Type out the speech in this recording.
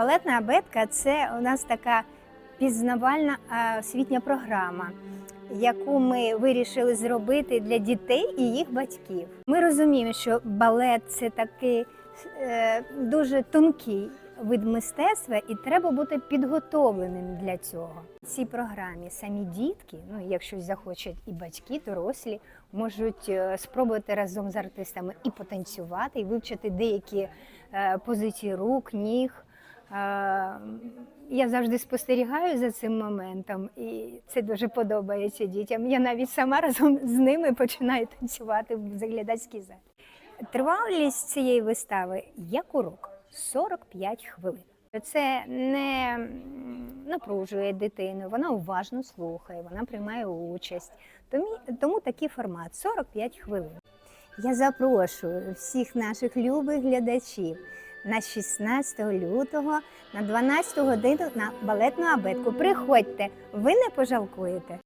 Балетна абетка це у нас така пізнавальна освітня програма, яку ми вирішили зробити для дітей і їх батьків. Ми розуміємо, що балет це такий е, дуже тонкий вид мистецтва, і треба бути підготовленим для цього. В цій програмі самі дітки, ну якщо захочуть і батьки, дорослі, можуть е, спробувати разом з артистами і потанцювати, і вивчити деякі е, позиції рук, ніг. Я завжди спостерігаю за цим моментом, і це дуже подобається дітям. Я навіть сама разом з ними починаю танцювати в заглядацькій залі. Тривалість цієї вистави як урок 45 хвилин. Це не напружує дитину, вона уважно слухає, вона приймає участь. Тому, тому такий формат 45 хвилин. Я запрошую всіх наших любих глядачів на 16 лютого на 12 годину на балетну абетку. Приходьте, ви не пожалкуєте.